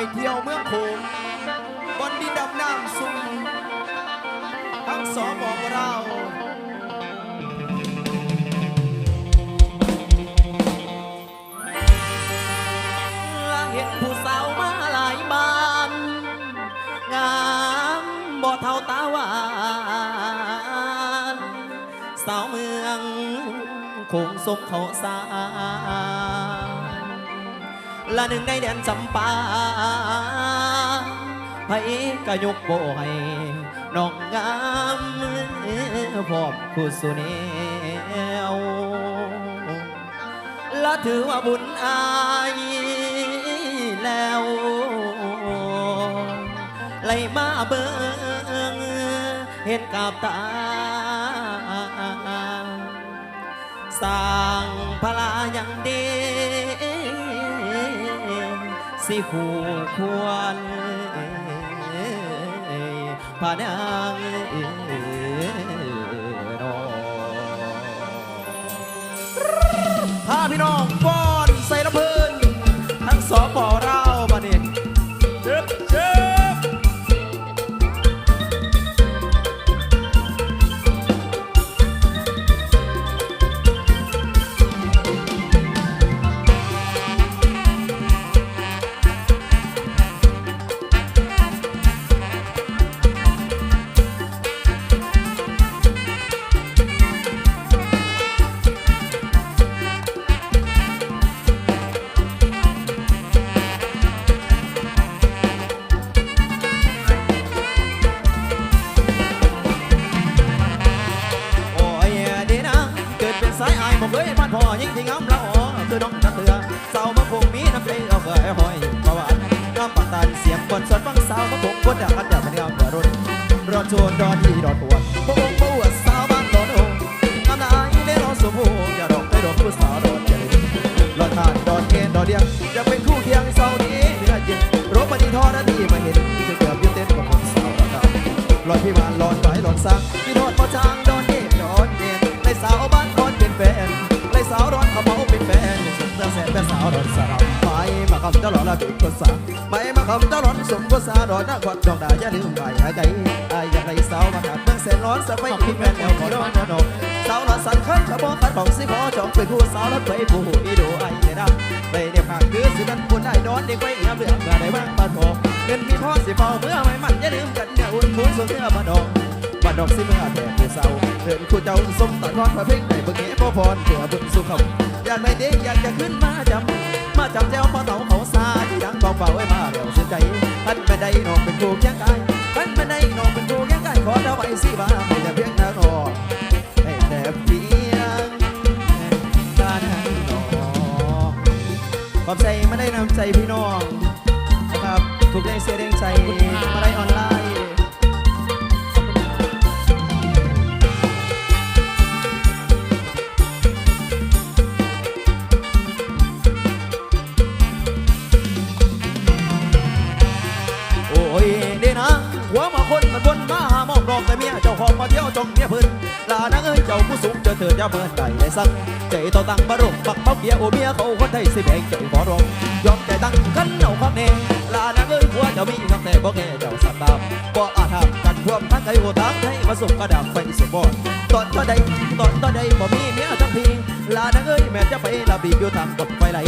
ไปเที่ยวเมืองโขงบนดินดำน้ำสุ่มทั้งสองบอกเราลางเห็นผู้สาวมาหลายบ้าน งามบ่เท่าตาหวานสาวเมืองคงสมเขาสา ละหนึ่งในแดนจำปาไผกะยกโบให้น้องงามพร้อมผู้สุเนวและถือว่าบุญอายแล้วไล่มาเบิงเห็นกับตาสร้างพลาอย่างเดี สิหูควรพานางนอพาพี่น้องป้อนใส่ระเพินทั้งสองบอานสียงบนสวนฟังสาวมาคงคนอยากกันอยากมันงามเดือรุ่นรอดโจรรอดีรอดปวดพวกพวดสาวบ้านรอดโองงามนายเล่รอสมบูรณ์อย่าดอกได้ดอกผู้สาวรอดเจริญรอดทานรอดเกณฑ์รอดเดียงจะเป็นคู่เคียงเสานี้เนื้อเย็นรบปฏิทอนาทีมาเห็นจะเกือบยืนเต้นกับคนสาวรอดดาวลอยพี่มานลอยไปลอยซักพี่โดดพอจางโดนเย็นโดเย็นเลยสาวบ้านคอนเป็นแฟนเลยสาวร้อนเขาเมาเป็นแฟนเสื้อแสบเป็นสาวรอนสาวไปมาคำเจ้าหล่อละเป็นภาษาไปมาคำเจ้าร้อ สมภาษาร้อนนักวัดดอกดาอย่าลืมไปหายใจไอ้ยังไรสาวมาขาดเมืองแสนร้อนสบายที่แฟนแอลขอร้อนนอนสาวร้อนสันคันขบวนขันของสิขอจองไปคู่สาวรถไปผู้อีโดไอ้เดดำไปเดียบหางคือสินั้นคนได้นอนเด็กไว้งามเรื่องมาได้บ้างปานทองเงินมีพ่อสิเฝ้าเมื่อไม่มันอย่าลืมกันเนี่ยอุ่นคุ้นส่วนเสื้อมาดองบ้านดอกสิเมื่อแต่ผู้เศร้าเดินคู่เจ้าสมตัดทอดพระเพ่งในเบิ่งเหพ่อพรเพื่อบุญสุขอยากได้เด็กอยากจะขึ้นมาจำมาจำเจ้าพ่อเต่าเขาซาที่ดังบอกเฝ้าไว้มาเดี๋ยวเสียใจ ท่านไม่ได้น้องเป็นคู่เคียงกายขันไม่ได้น้องเป็นคู่เคียงกายขอเท่าไว้สิบ้าไม่จะเพียงนารอให้แต่เพียงการนอขอบใจไม่ได้นำใจพี่น้องนะครับถูกแรงเสียแรงใจมาได้ จงเมียเพิ่นลานังเอ้ยเจ้าผู้สูงเจอเถิดอย่าเพิ่นใจได้สั่งใจต่อตังบารมปักเป้าเบียโอเมียเขาคนไทยสิแบ่งใจขอรองยอมใจตั้งขันเอาครับแน่ลานังเอ้ยหัวเจ้ามีทั้งแต่บ่แก่เจ้าสัตว์ตามบ่อาจทำกันท่วมทั้งไกลโหทางไทยมาส่งกระดับไฟสมบูรณ์ตอนตอนใดตอนตอนใดบ่มีเมียทั้งทีลานังเอ้ยแม่จะไปลาบีบอยู่ทางกบไฟไหล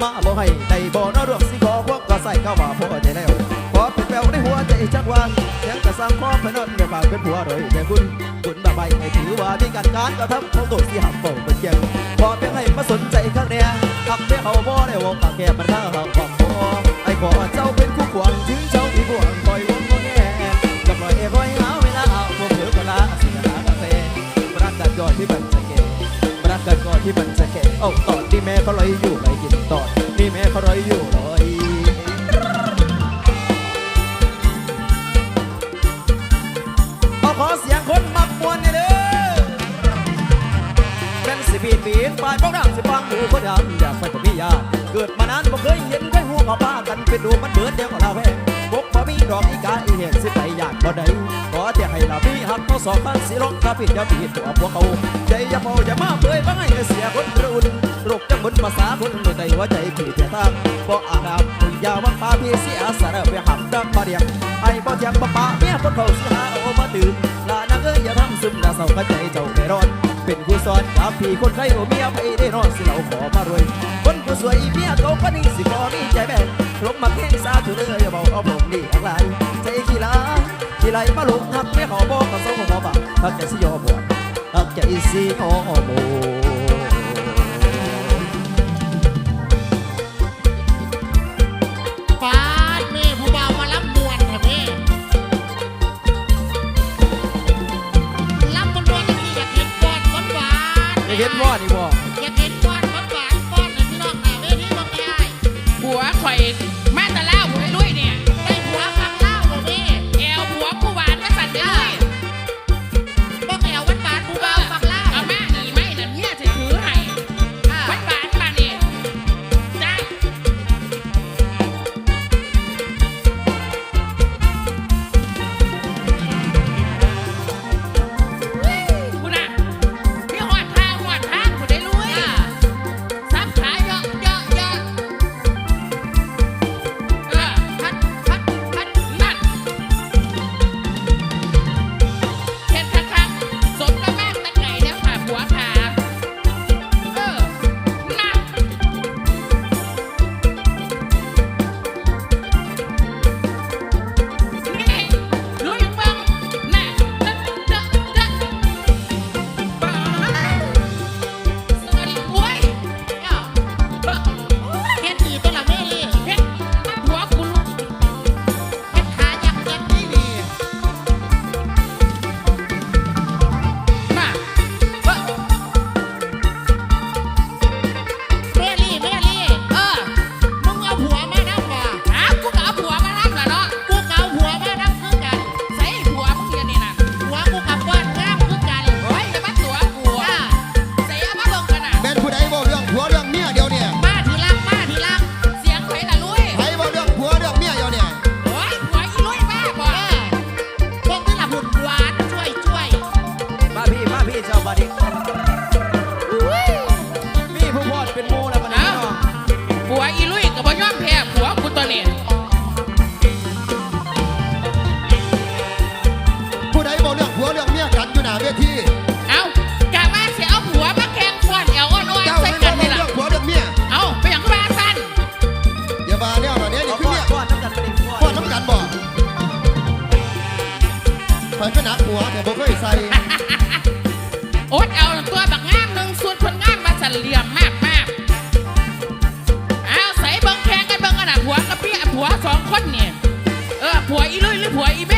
มาบ่ให้ได้บ่นอรวมสิขอพวกก็ใส่เข้ามาพอใจแล้ว ขอเป็นแววในหัวใจจักวันเสียงกระสังขอพนนเดี๋ยวปากเป็นผัวโดยแต่คุณคุณบาใบให้ถือว่ามีการการกระทำของตัวที่หักโป่งเป็นเกียงขอเพียงให้มาสนใจข้างเนี้ยทำเพื่เขาบ่ได้วงปากแก้มันข้างเราความพอไอ้ขอเจ้าเป็นคู่ควงถึงเจ้าที่บวงคอยวงก็แง่จะปล่อยเอคอยหาเวลาเอาพวกเธอก็ลาสิหากาแฟรักกันก่อนที่มันจะเก่รักกันก่อนที่มันจะแก่เอ้าตอนที่แม่เขาลอยอยู่ไปกินตอนที่แม่เขาลอยอยู่ ป้องดังสิฟังหูคนดำอยากไปกับพี่ยาเกิดมานานบ่เคยเห็นไว้หัวเขาป้ากันเป็นดูมันเบิดเดียวกับเราแพงบกบ่มีดอกอีกาอีเห็นสิไปอยากบ่ได้ขอแต่ให้เราพี่หักเขาสอบพันสีลงกระปิดอย่าปีดตัวพวกเขาใจอย่าเมาอย่ามาเผยบ้างให้เสียคนรุ่นโรคจะหมุนภาษาคนรู้ใจหัวใจพี่เพียทางบ่อาดามมึงยาววังปาพี่เสียสารไปหับดักมาเรียกไอ้บ่เทียงบ่ปาเมียคนเขาสิหาเอามาตื่นลานางเอ้ยอย่าทำซึมดาเศร้ากระใจเจ้าไม่รอด เป็นผู้สอนกับพี่คนไข้โอเมียไปได้นอนสิเราขอมารวย คนผู้สวยเมียเขาก็นี่สิขอมีใจแบ่ลมมาแข่งสาธุเลยอย่าเบาเอาผมนี่อะไรใจขี้ลาขี้ไหลมาลงหักไม่ขอบอกกับสองของหมอบักหักใจสิยอบวชหักใจสิขอโม่บ่เคยใส่โอ๊ตเอาตัวบักงามหนึ่งส่วนคนงามมาสั่นเหลี่ยมมากๆเอาใส่เบิ้งแข่งกันเบิ้งกันน่ะผัวกับพี่ผัวสองคนเนี่ยเออผัวอีลุยหรือผัวอีเบ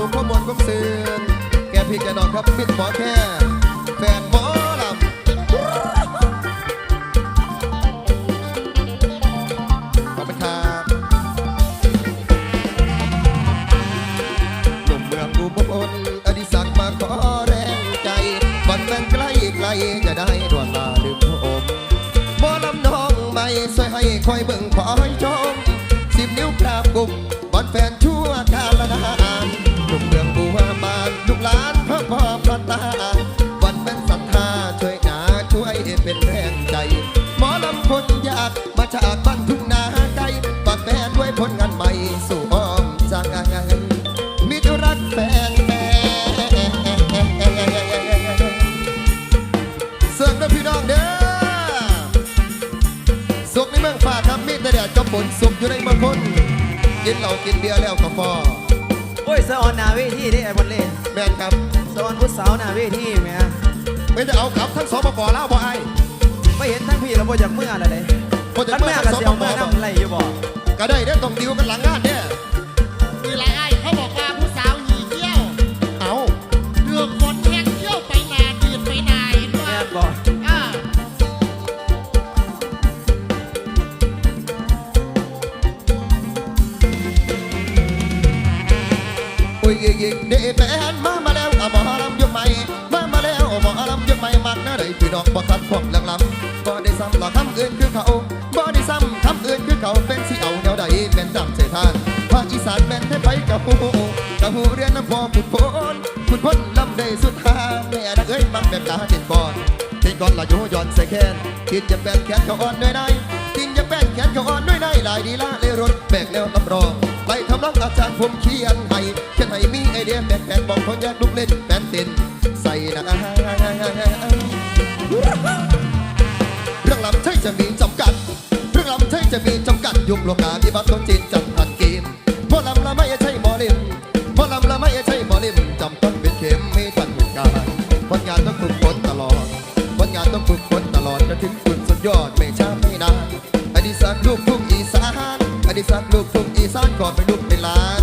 ส่งมอบความสูงความมวลความซื่นแก่พี่แกน้องครับมิตรหมอแค่ แฟนหมอลำขอบคุณครับหนุ่มเมืองอุบลอดิศักดิ์มาขอแรงใจบันแฟนใกล้ไกลจะได้ดวนลาลืมผมหมอลำน้องไม่สวยให้คอยเบิ่งคอยชมสิบนิ้วกราบกุมบอนแฟนช พ่อพระตา วันเป็นศรัทธาช่วยหนาช่วยเป็นแรงใจ หมอลำคนอยากมาจากบ้านทุ่งนาไกลฝากแฟนด้วยผลงานใหม่สู่อ้อมจากงานมีธุรักแฟนแฟนเสิร์ฟนะพี่น้องเด้อสุขในเมืองนสุขอยู่ในเมืองคนกินเหล้ากินเบียร์แล้วก็ฟอโอ้ยสะออนนาเวทีได้ไอ้บอลเล่ ม่นครับสะออนผู้สาวหน้าเวทีแหม่ไม่จะเอากลับทั้งสปปลาวบ่ไอ้ไม่เห็นทั้งพี่แล้วบ่จากเมื่ออะไรบ่จากทั้งเมื่เมื่ออทั้กับงเสียวสปปเมื่อบ่น้ำไหลอยู่บ่ก็ได้ได้อต้องดิวกันหลังงานเนี่ยมีหลายไอ้เขาบอกว่าผู้สาวหนีเที่ยวเอาเรื่องคนแห้งเที่ยวไปนาดีดไปนายแม่นบ่อ่าอุ้ยยิกยิกเดแฟนมา พี่น้องบ่คัดความหลังลำบ่ได้ซ้ำหรอกคำอื่นคือเขาบ่ได้ซ้ำคำอื่นคือเขาเป็นสิเอาแนวใดเป็นจำใจทางภาคอีสานแม่นให้ไปกับหูกับหูเรียนน้ำพอผุดพ้นผุดพ้นลำได้สุดทางแม่นักเอ้ยมักแบบตาเด่นบอลเด่นก่อนละโยย้อนใส่แขนคิดจะแป้นแขนเขาอ่อนด้วยได้กินจะแป้นแขนเขาอ่อนด้วยได้หลายดีละเลยรถแบกแนวรับรองไปทำน้องอาจารย์ผมเขียนให้เขียนให้มีไอเดียแบกแบกบอกคนอยากลุกเล่นแฟนเต้นใส่นะ เรื่องลำใช่จะมีจำกัด เรื่องลำใช่จะมีจำกัด ยุคโลกาพิบัติคนจีนจำทันเกมพอลำละไม่ใช่หมอลิมพอลำละไม่ใช่หมอลิมจำต้องเป็นเข็มไมีทันเหตุการณ์ผลงานต้องฝึกฝนตลอดผลงานต้องฝึกฝนตลอดจะถึงจุดสุดยอดไม่ช้าไม่นานอดีศักลูกทุ่งอีสานอดีศักลูกทุ่งอีสานก่อนเป็นลูกเป็นหลาน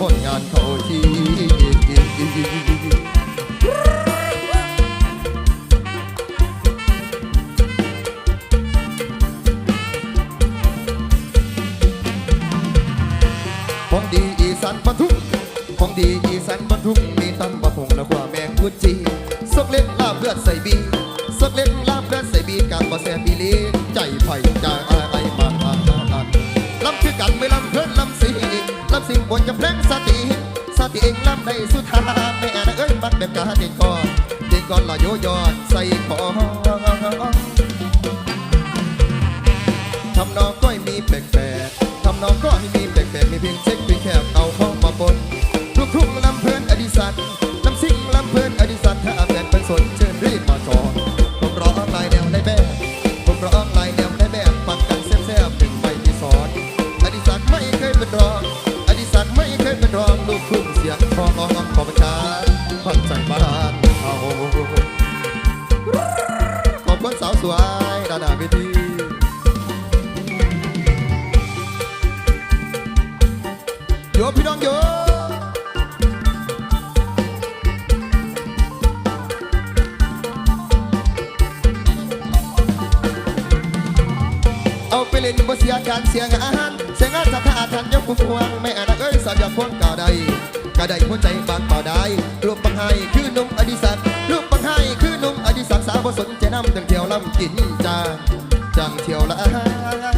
ผลงานเขาที ดีอีสานปทุมมีตำบะพงและควาแมงกุจีสกเล็กลาบเลือดใส่บีสกเล็กลาบเลือดใส่บีกับบะแซบีลีใจไผ่ใจไอ้ไอ้มามามามาลำคือกันไม่ลำเพื่อนลำสิลำสิงบนจะเพลงสติสติเองลำในสุดท้ายแม่นะเอ้ยมักแบบกาเด็กก่อนเด็กก่อนละโยยอดใส่คอทำนองก็ให้มีแปลกๆทำนองก็ให้มีแปลกๆมีเพียงเช็คเพียงแคบเอา เอาไปเล่นบ่เสียการเสียงอาหารเสียงานสัทธาทันยกคุ้มควงไม่อาจเอ้ยสับอยากพ้นก่าใดกาใดหัวใจบางเปล่าได้รูปบังไห้คือนมอดิศักดิ์รูปบังไห้คือนมอดิศักดิ์สาวบ่สนใจน้ำจังเที่ยวลำกินจาจังเที่ยวละก็